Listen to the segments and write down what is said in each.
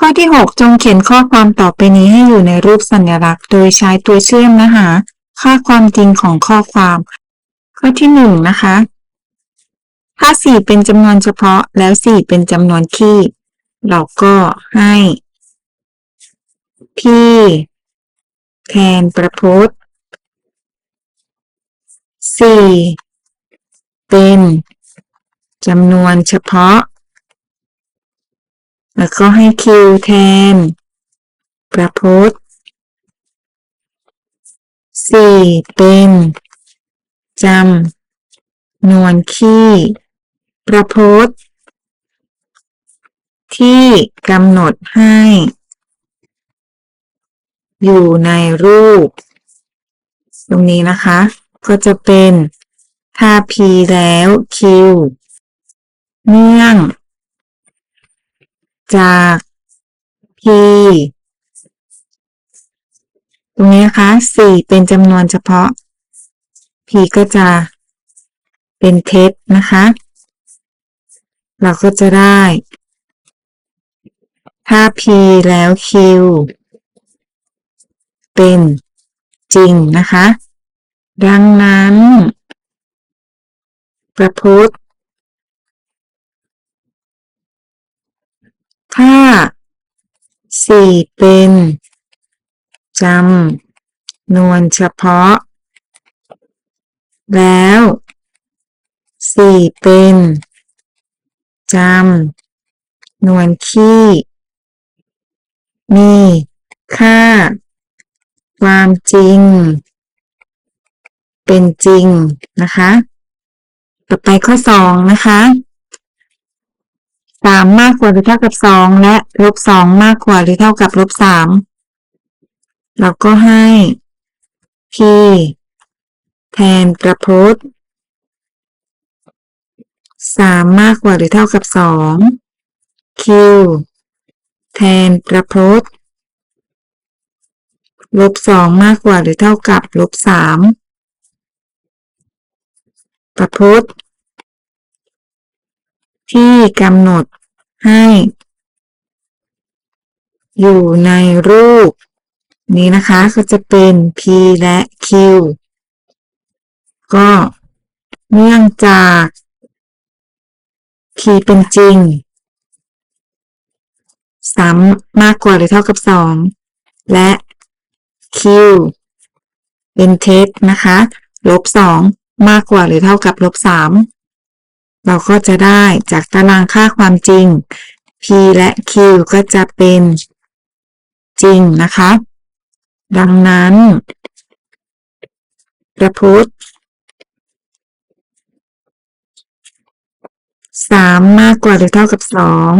ข้อที่ 6 จงเขียนข้อความต่อไปนี้ให้อยู่ในรูปสัญลักษณ์ โดยใช้ตัวเชื่อมนะคะ ค่าความจริงของข้อความ ข้อที่ 1 นะคะ ถ้า 4 เป็นจำนวนเฉพาะแล้ว 4 เป็นจำนวนคี่ เราก็ให้ p แทนประพจน์ 4 เป็นจำนวนเฉพาะ แล้วก็ให้ q แทนประพจน์4เป็นจำนวนคี่ประพจน์ที่กำหนดให้ อยู่ในรูป ตรงนี้นะคะ ก็จะเป็น ถ้า p แล้ว q เนื่อง จาก p ตรงนี้นะคะ4เป็นจำนวนเฉพาะ p ก็จะเป็นเท็จนะคะ เราก็จะได้ ถ้า p แล้ว q เป็นจริงนะคะ ดังนั้น ประพจน ถ้า4เป็นจำนวนเฉพาะ แล้ว4เป็นจำนวนคี่ มีค่า ความจริง เป็นจริงนะคะ ต่อไปข้อ2นะคะ สามมากกว่าหรือเท่ากับสองและลบสองมากกว่าหรือเท่ากับลบสามเราก็ให้ p แทนประพจน์สามมากกว่าหรือเท่ากับสอง q แทนประพจน์ลบสองมากกว่าหรือเท่ากับลบสามประพจน์ที่กำหนด ให้ อยู่ในรูป นี้นะคะก็จะเป็น p และ q ก็เนื่องจาก p เป็นจริงสามมากกว่าหรือเท่ากับสองและ q เป็นเท็จนะคะ ลบสองมากกว่าหรือเท่ากับลบสาม เราก็จะได้จากตารางค่าความจริง p และ q ก็จะเป็นจริงนะคะ ดังนั้น ประพจน์สามมากกว่าหรือเท่ากับสอง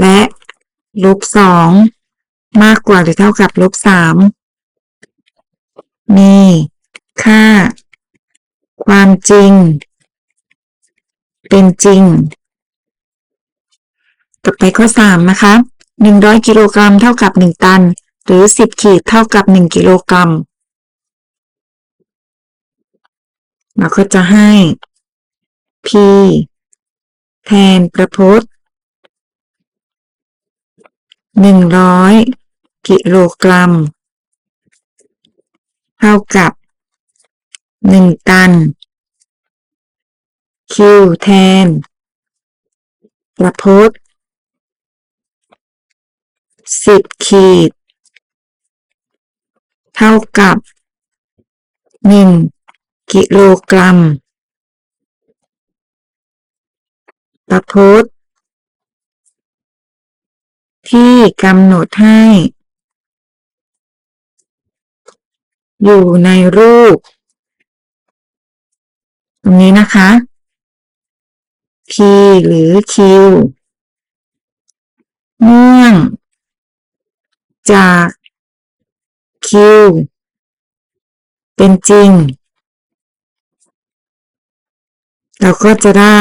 และลบสองมากกว่าหรือเท่ากับลบสามมีค่า ความจริง เป็นจริง ต่อไปข้อสามนะคะหนึ่งร้อยกิโลกรัมเท่ากับหนึ่งตัน หรือสิบขีดเท่ากับหนึ่งกิโลกรัมเราก็จะให้ p แทนประพจน์หนึ่งร้อยกิโลกรัม เท่ากับหนึ่งตัน q แทนประพจน์สิบขีด เท่ากับหนึ่งกิโลกรัมประพจน์ที่กำหนดให้ อยู่ในรูป ตรงนี้นะคะ p หรือ q เนื่องจาก q เป็นจริง เราก็จะได้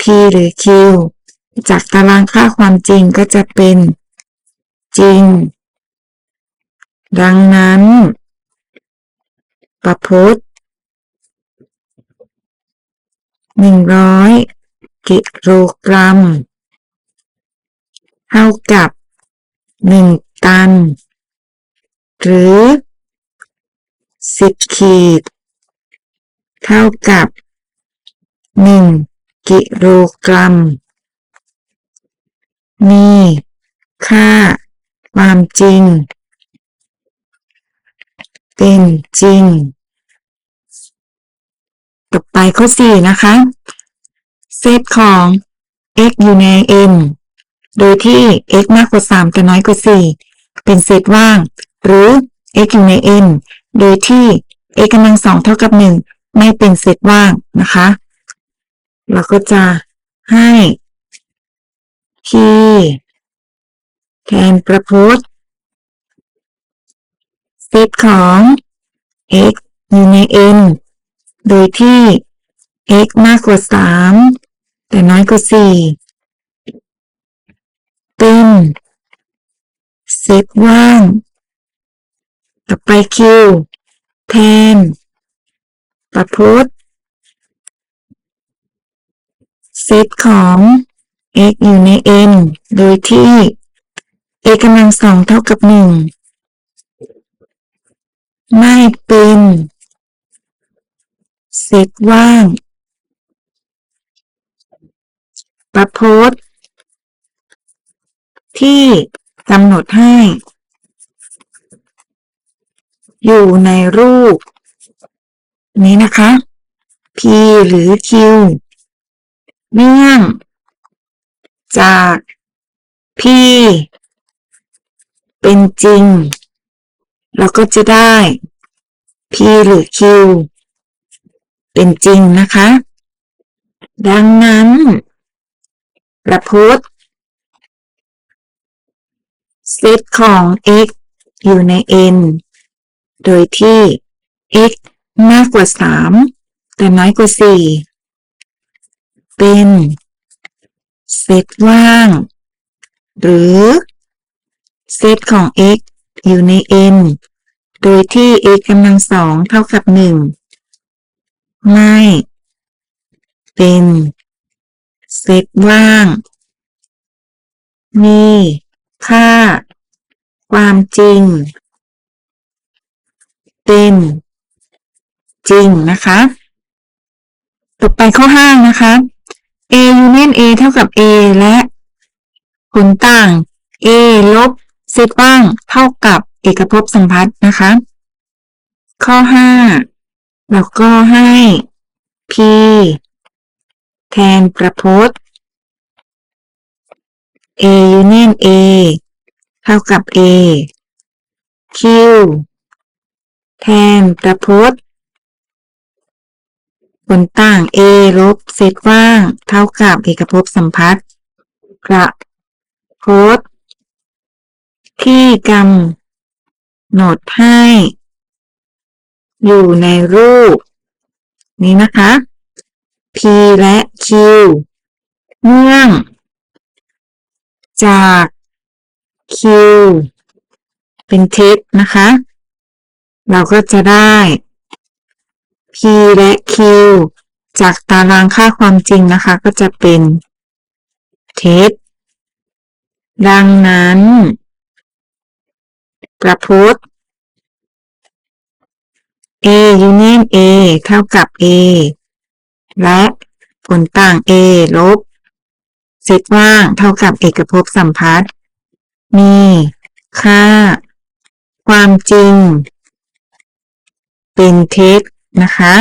p หรือ q จากตารางค่าความจริงก็จะเป็นจริง ดังนั้น ประพจน หนึ่งร้อยกิโลกรัม เท่ากับหนึ่งตัน หรือสิบขีด เท่ากับหนึ่งกิโลกรัม มีค่าความจริง เป็นจริง ต่อไปข้อสี่นะคะ เซตของ x อยู่ใน n โดยที่ x มากกว่า 3 แต่น้อยกว่า 4 เป็นเซตว่าง หรือ x อยู่ใน n โดยที่ x กำลังสองเท่ากับ 1 ไม่เป็นเซตว่างนะคะ เราก็จะให้ p แทนประพจน์เซตของ x อยู่ใน n โดยที่ x มากกว่า 3 แต่น้อยกว่า 4 เป็นเซตว่าง ต่อไป q แทนประพจน์เซตของ x อยู่ใน n โดยที่ x กำลังสองเท่ากับ1ไม่เป็น เซตว่าง ประพจน์ที่กำหนดให้ อยู่ในรูป นี้นะคะ p หรือ q เนื่อง จาก p เป็นจริง เราก็จะได้ p หรือ q เป็นจริงนะคะ ดังนั้นประพจน์เซตของ x อยู่ใน n โดยที่ x มากกว่า 3 แต่น้อยกว่า 4 เป็นเซตว่าง หรือเซตของ x อยู่ใน n โดยที่ x กำลังสองเท่ากับ 1 ไม่ เป็นเซตว่าง มีค่า ความจริง เป็นจริงนะคะ ต่อไปข้อ5นะคะ a union a เท่ากับ a และผลต่าง a ลบเซตว่างเท่ากับเอกภพสัมพัทธ์นะคะ ข้อ5 แล้วก็ให้ p แทนประพจน์ a union a เท่ากับ a q แทนประพจน์ผลต่าง a ลบเซตว่าง เท่ากับเอกภพสัมพัทธ์ประพจน์ที่กำหนดให้ อยู่ในรูป นี้นะคะ p และ q เนื่อง จาก q เป็นเท็จนะคะ เราก็จะได้ p และ q จากตารางค่าความจริงนะคะ ก็จะเป็นเท็จดังนั้น ประพจน์ a union a เท่ากับ a และผลต่าง a ลบเซตว่างเท่ากับเอกภพสัมพัทธ์มีค่า ความจริง เป็นเท็จนะคะ